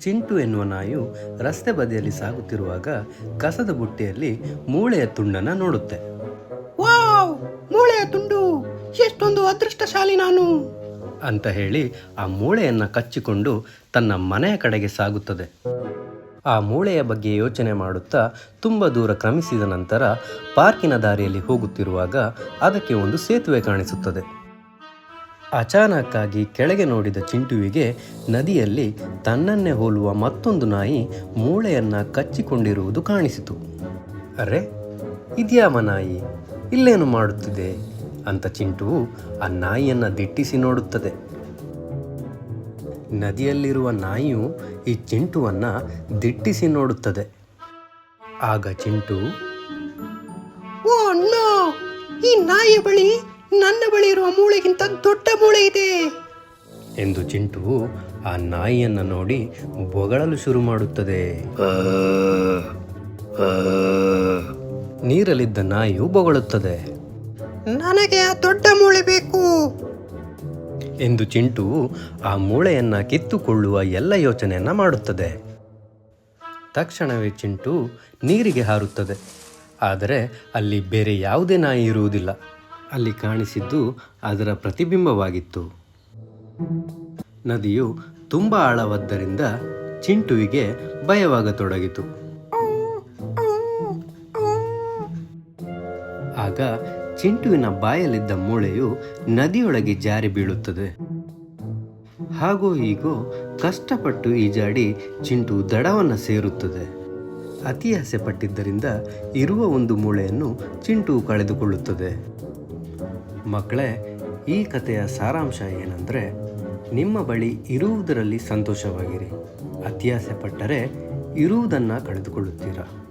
ಚಿಂಟು ಎನ್ನುವ ನಾಯು ರಸ್ತೆ ಬದಿಯಲ್ಲಿ ಸಾಗುತ್ತಿರುವಾಗ ಕಸದ ಬುಟ್ಟಿಯಲ್ಲಿ ಮೂಳೆಯ ತುಂಡನ್ನ ನೋಡುತ್ತೆ. ವಾವ್! ಮೂಳೆಯ ತುಂಡು! ಎಷ್ಟೊಂದು ಅದೃಷ್ಟಶಾಲಿ ನಾನು! ಅಂತ ಹೇಳಿ ಆ ಮೂಳೆಯನ್ನ ಕಚ್ಚಿಕೊಂಡು ತನ್ನ ಮನೆಯ ಕಡೆಗೆ ಸಾಗುತ್ತದೆ. ಆ ಮೂಳೆಯ ಬಗ್ಗೆ ಯೋಚನೆ ಮಾಡುತ್ತಾ ತುಂಬ ದೂರ ಕ್ರಮಿಸಿದ ನಂತರ ಪಾರ್ಕಿನ ದಾರಿಯಲ್ಲಿ ಹೋಗುತ್ತಿರುವಾಗ ಅದಕ್ಕೆ ಒಂದು ಸೇತುವೆ ಕಾಣಿಸುತ್ತದೆ. ಅಚಾನಕ್ಕಾಗಿ ಕೆಳಗೆ ನೋಡಿದ ಚಿಂಟುವಿಗೆ ನದಿಯಲ್ಲಿ ತನ್ನನ್ನೇ ಹೋಲುವ ಮತ್ತೊಂದು ನಾಯಿ ಮೂಳೆಯನ್ನ ಕಚ್ಚಿಕೊಂಡಿರುವುದು ಕಾಣಿಸಿತು. ಅರೆ ಇದ್ಯಾವ ನಾಯಿ ಇಲ್ಲೇನು ಮಾಡುತ್ತಿದೆ? ಅಂತ ಚಿಂಟುವು ಆ ನಾಯಿಯನ್ನು ದಿಟ್ಟಿಸಿ ನೋಡುತ್ತದೆ. ನದಿಯಲ್ಲಿರುವ ನಾಯಿಯು ಈ ಚಿಂಟುವನ್ನ ದಿಟ್ಟಿಸಿ ನೋಡುತ್ತದೆ. ಆಗ ಚಿಂಟು, ಓ ಈ ನಾಯಿಯ ಬಳಿ ನನ್ನ ಬಳಿ ಇರುವ ಮೂಳೆಗಿಂತ ದೊಡ್ಡ ಮೂಳೆ ಇದೆ. ಎಂದು ಚಿಂಟು ಆ ನಾಯಿಯನ್ನು ನೋಡಿ ಬೊಗಳಲು ಶುರು ಮಾಡುತ್ತದೆ. ನೀರಲ್ಲಿದ್ದ ನಾಯಿಯು ಬೊಗಳುತ್ತದೆ. ನನಗೆ ಆ ದೊಡ್ಡ ಮೂಳೆ ಬೇಕು. ಎಂದು ಚಿಂಟು ಆ ಮೂಳೆಯನ್ನ ಕಿತ್ತುಕೊಳ್ಳುವ ಎಲ್ಲ ಯೋಚನೆಯನ್ನ ಮಾಡುತ್ತದೆ. ತಕ್ಷಣವೇ ಚಿಂಟು ನೀರಿಗೆ ಹಾರುತ್ತದೆ. ಆದರೆ ಅಲ್ಲಿ ಬೇರೆ ಯಾವುದೇ ನಾಯಿ ಇರುವುದಿಲ್ಲ. ಅಲ್ಲಿ ಕಾಣಿಸಿದ್ದು ಅದರ ಪ್ರತಿಬಿಂಬವಾಗಿತ್ತು. ನದಿಯು ತುಂಬ ಆಳವಾದ್ದರಿಂದ ಚಿಂಟುವಿಗೆ ಭಯವಾಗತೊಡಗಿತು. ಆಗ ಚಿಂಟುವಿನ ಬಾಯಲ್ಲಿದ್ದ ಮೂಳೆಯು ನದಿಯೊಳಗೆ ಜಾರಿ ಬೀಳುತ್ತದೆ. ಹಾಗೋ ಹೀಗೋ ಕಷ್ಟಪಟ್ಟು ಈಜಾಡಿ ಚಿಂಟು ದಡವನ್ನು ಸೇರುತ್ತದೆ. ಅತಿ ಆಸೆ ಪಟ್ಟಿದ್ದರಿಂದ ಇರುವ ಒಂದು ಮೂಳೆಯನ್ನು ಚಿಂಟು ಕಳೆದುಕೊಳ್ಳುತ್ತದೆ. ಮಕ್ಕಳೇ ಈ ಕಥೆಯ ಸಾರಾಂಶ ಏನಂದರೆ ನಿಮ್ಮ ಬಳಿ ಇರುವುದರಲ್ಲಿ ಸಂತೋಷವಾಗಿರಿ. ಅತ್ಯಾಸೆ ಪಟ್ಟರೆ ಇರುವುದನ್ನು ಕಳೆದುಕೊಳ್ಳುತ್ತೀರಾ?